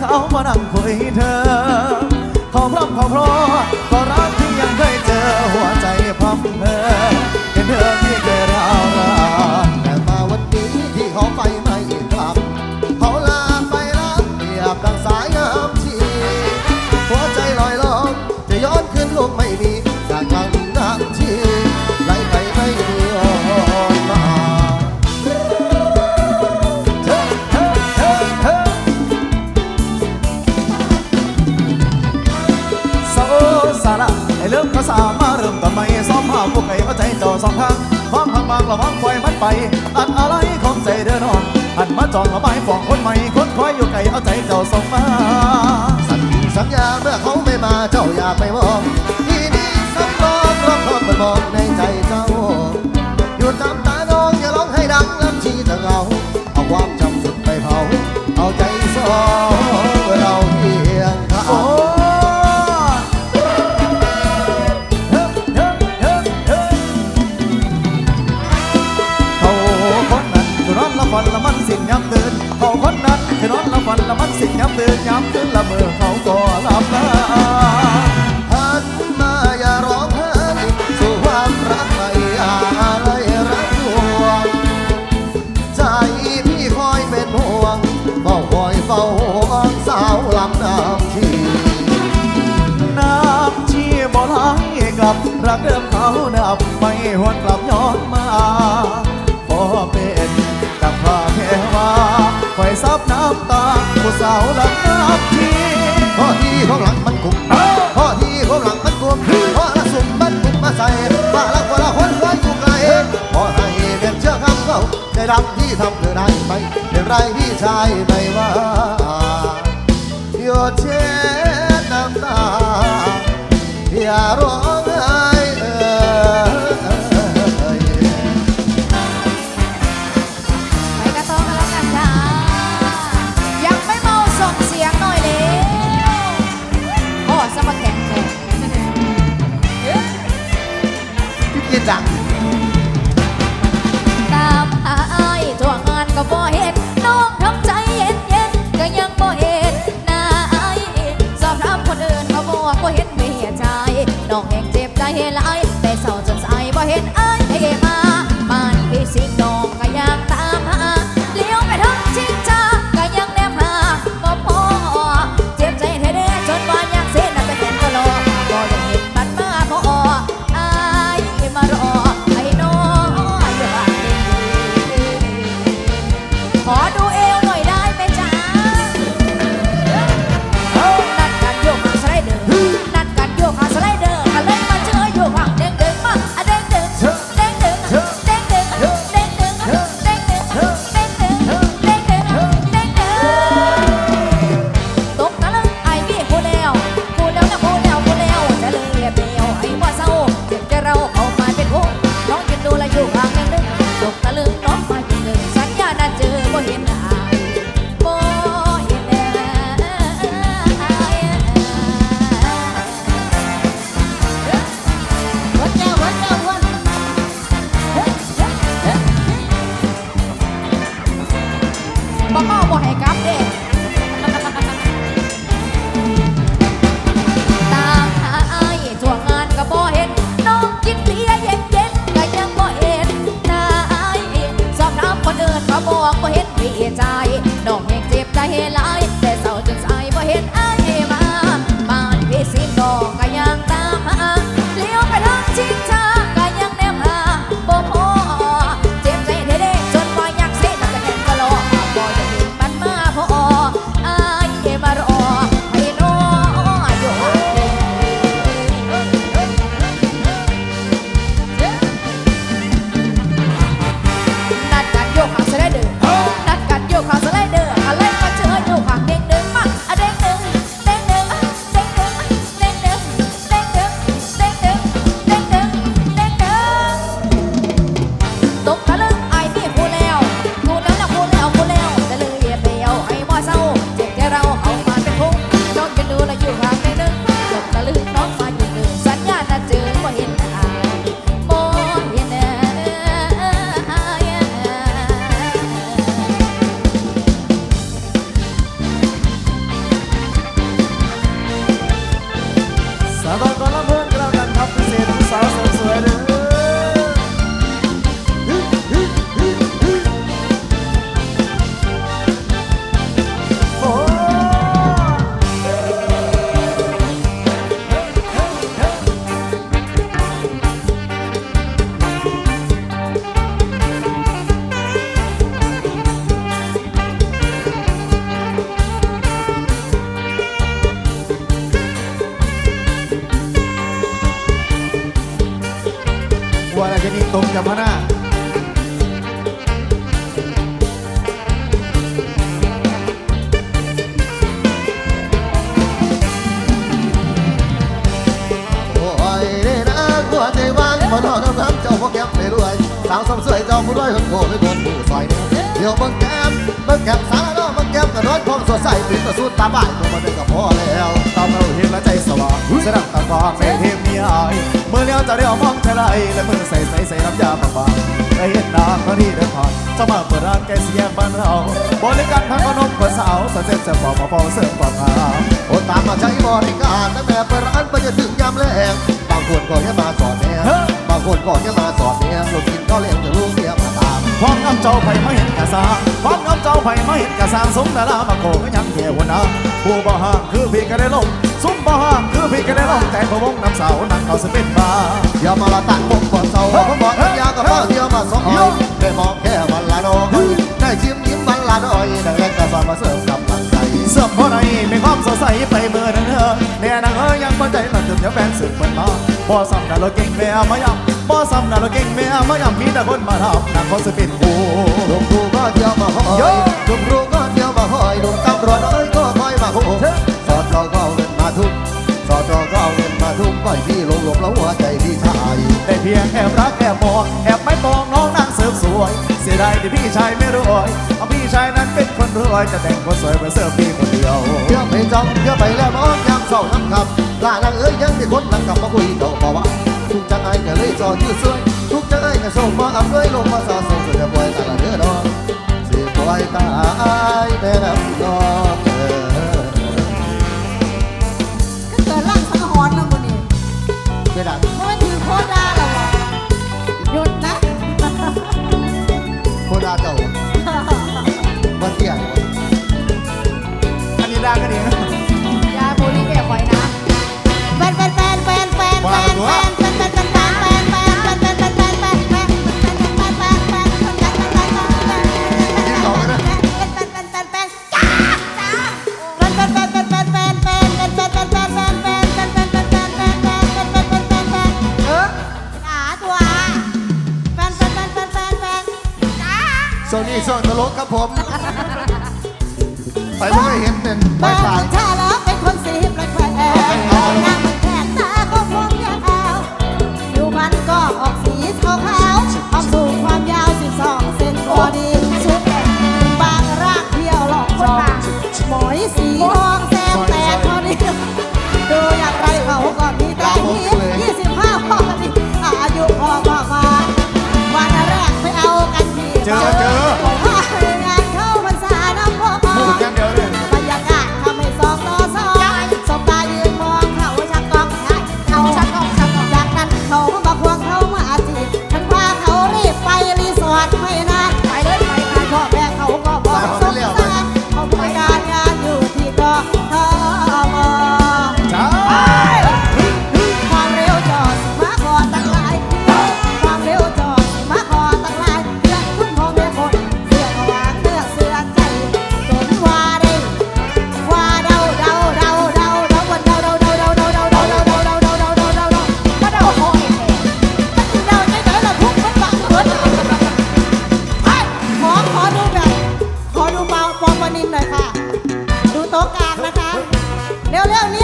เขามานั่งคุยเธอขอพร้อมขาพร้อมก็รักันมาจองลาไม้ฟองคนใหม่คนคอยอยู่ไกลเอาใจเจ้าส่งมา สัญญสัญญาเมื่อเขาไม่มาเจ้าอย่าไปมองที่นี่สักรอบรอบรอบมันมองในใจเจ้าหยุดน้ำตาน้องอย่าร้องให้ดังลำชีเธอเอา รักเดิมเขาดับไม่หวนกลับย้อนมาขอเป็นกับพระเทวาไฟซับน้ำตาผู้สาวลำนับทีพ่อที่เขาหลังมันกุมพ่อที่เขาหลังมันกุมพ่อละสุ่มมันกุมมาใส่มาละคนละคนควายอยู่ไกลพ่อให้เวียนเชื่อคำเขาได้รับที่ทำเธอได้ไปเป็นไรที่ชาย And ơi ตกจากพน้าพอทอดน้ำเจ้าพวกแกมไปรวยสาวสวยเจ้าผู้ด้วยคนโง่ไม่บนผู้ซอยเดียวเบิ่งแก้มเบิ่งแก้มสาว ย้กระโดดพองสดใสปิดตะสุดตาบ่ายตัวมาเดินก็พอแล้วตามเราเห็นแล้วใจสว่างสนับตาฟางในเทพเมียอายเมื่อเลี้ยวจะเลี้ยวมองเธอไรและมือใส่ใส่ใส่น้ำยาบางบางไอเห็นนางก็นี้เดินผ่านจะมาเปิดร้านแกเสียบ้านเราบริการทั้งขนมกว่สาวสเซ็ปจะบอกมาฟองเสิร์ฟความหาโอตามมาใช้บริการตั้งแต่เปิดร้านไปจนถึงยามแลงบางคนก็แค่มาสอนแนบางคนก็แค่มาสอนแนบลงกินข้าเลี้ยงจะลูกเมีย ความน้ำเจ้าไผ่มาเห็นกะสางความน้ำเจ้าไผ่มาเห็นกะสางสมดารามาโกยังเทวนาผู้บ่ห่างคือพี่กะได้ลงสมบ่ห่างคือพี่กะได้ลงแต่พะวงน้ำสาวนั่งเขาสเป็นบาอย่ามาละตัดผมก่เศร้าผมบ่ทันยาก็พอเดียวมาสองอ้อยได้มองแค่วันลาน้อยได้ชิมยิ้มวันลาน้อยได้เล่นกะสานมาเสริมกำลังใจเสริมพราะไรไม่ความสดใสไปเมื่อนั้นเธอเนี่ยนางเอ้ยยังบ่ใจมันถึงจะแฟนสึกมันมา บ่ซ้ำนะเราเก่งแม่มายำบ่ซ้ำนะเราเก่งแม่มายำมีแต่คนมาทำนักคอนสปินโอ้ลงรู้ก็เดียวมาหอยลงรู้ก็เดียวมาหอยลงตำรวจเอ้ยก็คอยมาหูสอดเราก็เงินมาทุกสอดเราก็เงินมาทุกก้อยพี่ลงหลบแล้วหัวใจพี่ชายแต่เพียงแอบรักแอบมองแอบไม่มองน้องนางเสิร์ฟสวย เสียดายที่พี่ชายไม่รวยเอาพี่ชายนั้นเป็นคนรวยจะแต่งคนสวยเปเสิร์ฟพี่คนเดียวเที่ยวไปจำเที่ยวไปแล้วมองยามเศร้าน้ำคำลาลังเอ้ยยังมีคนลังกลับมาคุย ชื่สวยทุกใจกระส่งมาอับเลยลงมาสาสมก็จะปลอยตาละเด้อดอกสิปลอยตาไอแต่ละดอก โซนี่โซนตลกครับผม ไปไม่เคยเห็นเป็นใบบ้านตาขยองชาแล้วเป็นคนสีแปลกๆหน้ามันแขกตาคงคงยาวอยู่มันก็ออกสีขาวขาวความสูงความยาว 12 เซนพอดีชุดบางรากเที่ยวหลอกจอมหมอยสีทองแซมแตกพอดีดูอย่างไรเขาก็มีแต่ที่ยี่สิบห้าพอดีอายุพอพอมาวันแรกไปเอากันที่ เจอกัน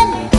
Yeah.